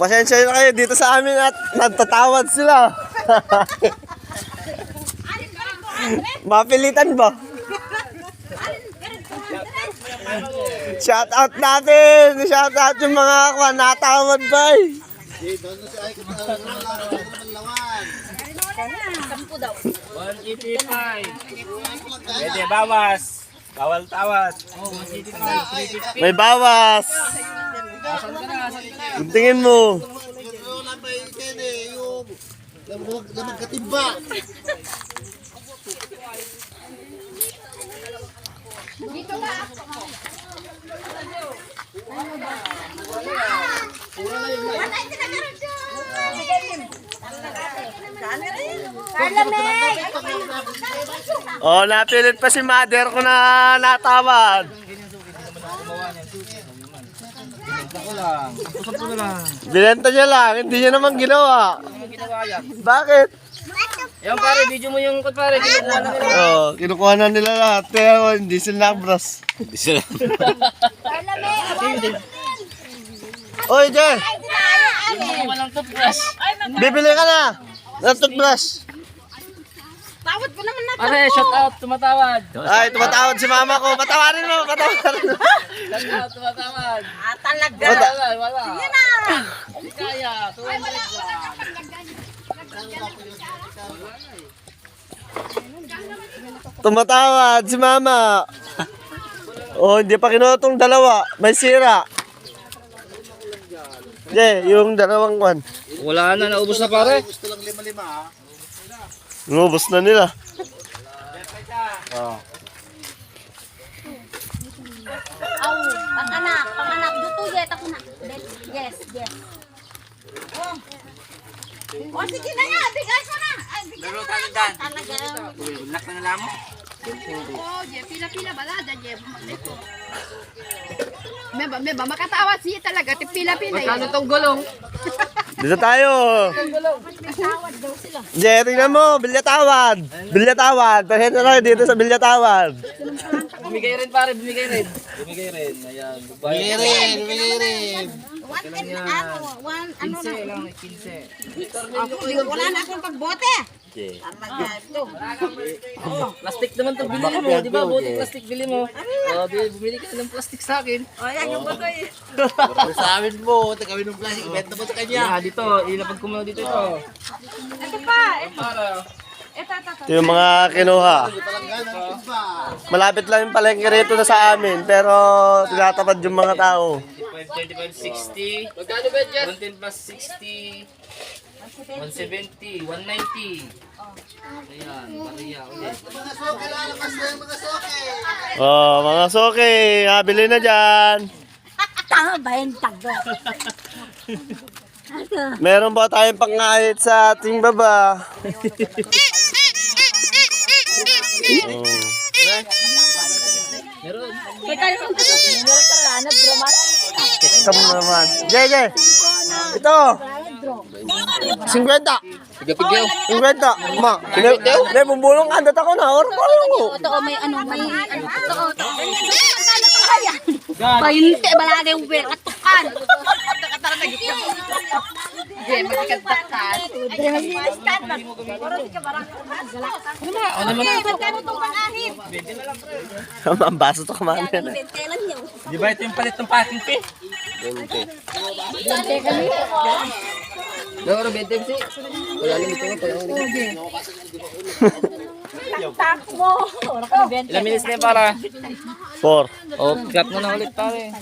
Pasensya na kayo dito sa amin at nagtatawad sila. Mapilitan ba? Shout out natin! Shout out yung mga kwan, natawad ba eh. Pwede, bawas. Bawal tawad. May bawas. Tingin mo. Oh, napilit pa si mother ko na natawad. Binenta niya lang, hindi niya naman ginawa. Bakit? Yung pare, video mo yung pare, kinukuha na nila. Oh, kinukuha na nila lahat. Kaya hindi sila nakbras. Oy, Jer! Walang toothbrush. Bibili ka na! Ng toothbrush. Tawad ko naman na. Pare, shout out, tumatawad. Ay, tumatawad si mama ko. Patawarin mo, patawarin mo. Shout out, tumatawad. Ah, talaga. Wala. Wala, wala. Yan na. Hindi kaya, 200 lang. Tumatawad si mama. Oh, hindi pa kinuha tong dalawa. May sira. Hindi, yung dalawang kwan. Wala na, naubos na pare. Inubos na nila. Aw, panganak, panganak. Duto, yet ako na. Yes, yes. Oh. Oh, sige na nga, bigay ko na. Ay, bigay ko na. Talaga. Bulak na nila mo. Oh, je pila-pila balada je. Meba, meba makatawa siya talaga pila-pila Magkano tong gulong? Dito tayo. Jerry na mo, bilyatawad. Bilyatawad. Pasensya na dito sa bilyatawad. Bumigay rin pare, bumigay rin. Bumigay rin, ayan. Bumigay rin, bumigay rin. One, and, ano, one, ano na. 15 lang, 15. Ako, wala na akong pagbote. Talaga, ito. Plastic naman to bili mo, di ba? Buti plastic bili mo. Oh, di bumili ka ng plastic sa akin. O, yan yung bote. Sa amin mo, tagawin ng plastic, ibenta mo sa kanya. Yeah, dito, ilapag ko muna dito ito. Ito pa. Ito, ito, ito. Ito yung mga kinuha. Malapit lang yung palengke rito na sa amin, pero tinatapad yung mga tao. 25, 60. Magkano ba dyan? 110 plus 60. 170, 190. Ayan, pariya ulit. Mga soke, lalabas na yung mga soke. Oh, mga soke, nabili na dyan. Tama ba yung tago? Meron ba tayong pangahit sa ating baba? oh. Meron. Dramatic. Come naman. Jeje! Ito! 50! Pigapigyaw. 50! Ma, hindi, bubulong ka. Data ko na. Or bulong mo. Ito, oh, may ano, may ano, ito. Magkano to kaya? Painte, balagay yung ber, katukan. Ano? Ang baso to kumain yun. Di ba ito yung palit ng packing fee? Bente kami. Doro, 20 si. Wala lang ito. Takbo. Ilang minutes na para? Four. Oh, cut mo na ulit pare.